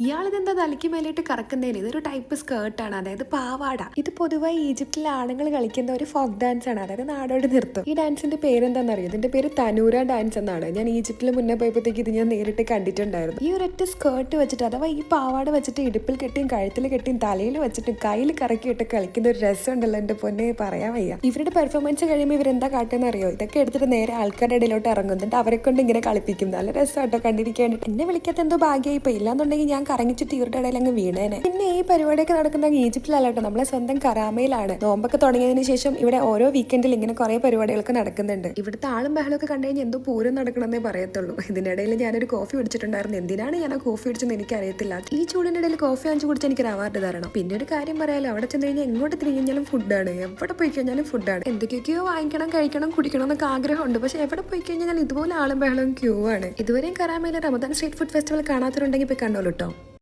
ഇയാളിതെന്താ തലയ്ക്ക് മേലിട്ട് കറക്കുന്നതിന് ഇതൊരു ടൈപ്പ് സ്കേർട്ടാണ് അതായത് പാവാട. ഇത് പൊതുവായി ഈജിപ്തിലെ ആണുങ്ങൾ കളിക്കുന്ന ഒരു ഫോക്ക് ഡാൻസ് ആണ്. അതായത് നാടോടി നൃത്തം. ഈ ഡാൻസിന്റെ പേരെന്താണെന്നറിയോ ഇതിന്റെ പേര് തനൂര ഡാൻസ് എന്നാണ്. ഞാൻ ഈജിപ്തിൽ മുന്നേ പോയപ്പോഴത്തേക്ക് ഇത് ഞാൻ നേരിട്ട് കണ്ടിട്ടുണ്ടായിരുന്നു. ഈ ഒരൊറ്റ സ്കേർട്ട് വെച്ചിട്ട് അഥവാ ഈ പാവാട വെച്ചിട്ട് ഇടുപ്പിൽ കെട്ടിയും കഴുത്തിൽ കെട്ടിയും തലയിൽ വെച്ചിട്ടും കയ്യിൽ കറക്കിയിട്ട് കളിക്കുന്ന ഒരു രസം ഉണ്ടല്ലോ എന്റെ പൊന്നെ. പറയാൻ വയ്യ. ഇവരുടെ പെർഫോമൻസ് കഴിയുമ്പോൾ ഇവരെന്താ കാട്ടുന്ന ഇതൊക്കെ എടുത്തിട്ട് നേരെ ആൾക്കാരുടെ ഇടയിലോട്ട് ഇറങ്ങുന്നുണ്ട് അവരെ കൊണ്ട് ഇങ്ങനെ കളിപ്പിക്കും. നല്ല രസമാട്ടോ കണ്ടിരിക്കാൻ. എന്നെ വിളിക്കാത്ത എന്തോ ഭാഗ്യമായി ഇല്ലാന്നുണ്ടെങ്കിൽ ഞാൻ കറങ്ങിച്ചിട്ട് ഇവരുടെ ഇടയിൽ അങ്ങ് വീണേനെ. പിന്നെ ഈ പരിപാടിയൊക്കെ നടക്കുന്ന ഈജിപ്തിലല്ല കേട്ടോ. നമ്മളെ സ്വന്തം കറാമയിലാണ്. നോമ്പൊക്കെ തുടങ്ങിയതിന് ശേഷം ഇവിടെ ഓരോ വീക്കെൻഡിൽ ഇങ്ങനെ കുറെ പരിപാടികളൊക്കെ നടക്കുന്നുണ്ട്. ഇവിടുത്തെ ആളും ബഹളമൊക്കെ കണ്ടു കഴിഞ്ഞാൽ എന്തോ പൂരം നടക്കണമെന്നേ പറയത്തുള്ളൂ. ഇതിനിടയിൽ ഞാനൊരു കോഫി കുടിച്ചിട്ടുണ്ടായിരുന്നു. എന്തിനാണ് ഞാൻ ആ കോഫി കുടിച്ചെന്ന് എനിക്കറിയത്തില്ല. ഈ ചൂടിനിടയിൽ കോഫി വാങ്ങിച്ചു കുടിച്ച് എനിക്കൊരു അവാർഡ് തരണം. പിന്നെ ഒരു കാര്യം പറയാലോ. അവിടെ ചെന്ന് കഴിഞ്ഞാൽ എങ്ങോട്ട് തിരിഞ്ഞു കഴിഞ്ഞാലും ഫുഡാണ് എവിടെ പോയി കഴിഞ്ഞാലും ഫുഡാണ് എന്തൊക്കെയൊക്കെയോ വാങ്ങിക്കണം കഴിക്കണം കുടിക്കണം എന്നൊക്കെ ആഗ്രഹമുണ്ട്. പക്ഷെ എവിടെ പോയി കഴിഞ്ഞാൽ ഇതുപോലെ ആളും ബഹളവും ക്യൂ ആണ്. ഇതുവരെയും കറാമയിലെ റമദാൻ സ്ട്രീറ്റ് ഫുഡ് ഫെസ്റ്റിവൽ കാണാത്തവരുണ്ടെങ്കിൽ പോയി കണ്ടോളൂ കേട്ടോ